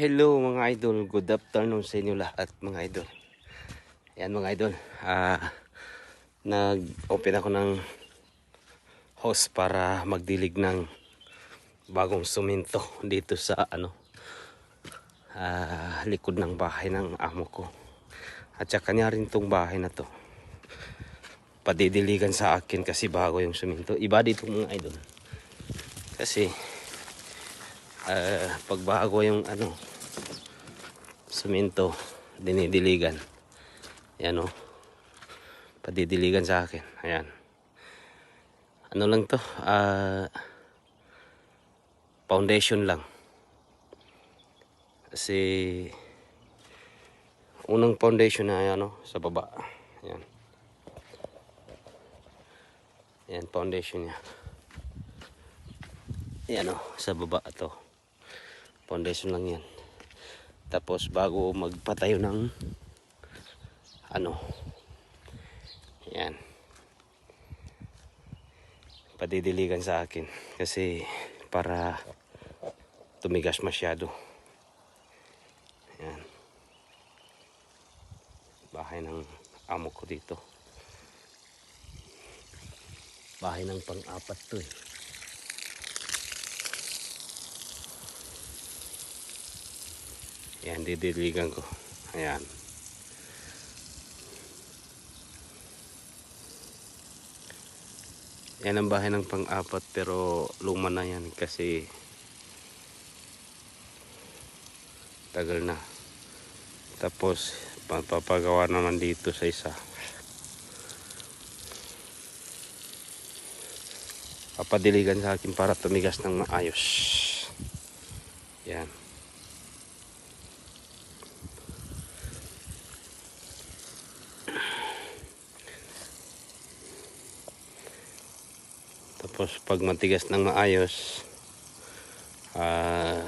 Hello mga idol, good afternoon sa inyo lahat mga idol. Yan mga idol, ah nag-open ako ng host para magdilig ng bagong suminto dito sa ano ah, likod ng bahay ng amo ko. At saka niya rin tong bahay na to. Padidiligan sa akin kasi bago yung suminto. Iba dito mga idol. Kasi ah, pag bago yung ano suminto dinidiligan. Yan o padidiligan sa akin. Ayan. Ano lang to? Ah foundation lang. Kasi unang foundation na yan o sa baba. Ayan. Yan foundation niya. Yan o sa baba to. Foundation lang yan tapos bago magpatayo ng ano yan. Padidiligan sa akin kasi para tumigas masyado. Yan. Bahay ng amo ko dito. Bahay ng pang-apat to eh Yan, didiligan ko. Ayan. Yan ang bahay ng pang-apat pero luma na yan kasi tagal na. Tapos papagawa naman dito sa isa. Papadiligan sa akin para tumigas ng maayos. Yan. Tapos pag matigas ng maayos, ah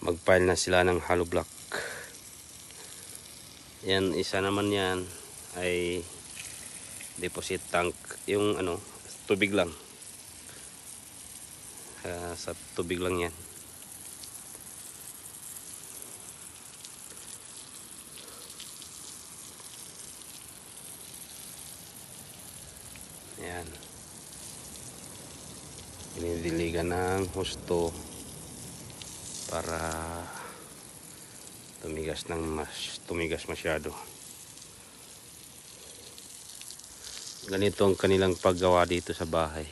mag-pile na sila ng hollow block. Yan, isa naman yan ay deposit tank. Yung ano, tubig lang. Ah, sa tubig lang yan. Yan dinidiligan ng husto para tumigas ng mas tumigas masyado. Ganito ang kanilang paggawa dito sa bahay.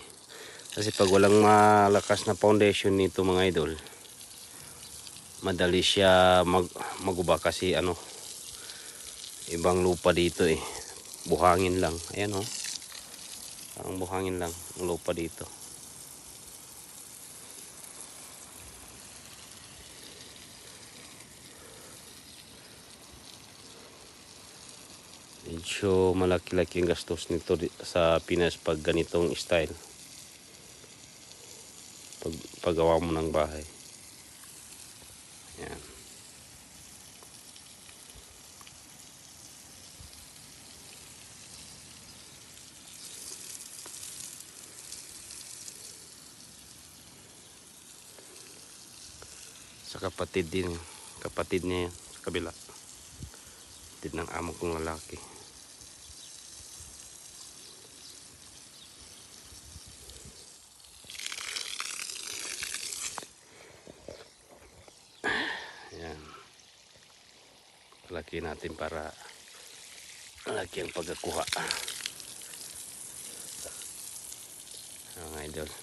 Kasi pag walang malakas na foundation nito mga idol madali siya mag, maguba kasi ano ibang lupa dito eh. Buhangin lang. Ayan oh. Parang buhangin lang ang lupa dito medyo malaki-laki ang gastos nito sa Pinas pag ganitong style. Pag paggawa mo ng bahay. Yan sa kapatid din kapatid niya yan sa kabila. Kapatid ng amo kong lalaki Ayan. Laki natin para laki ang pagkakuha. Ang idol.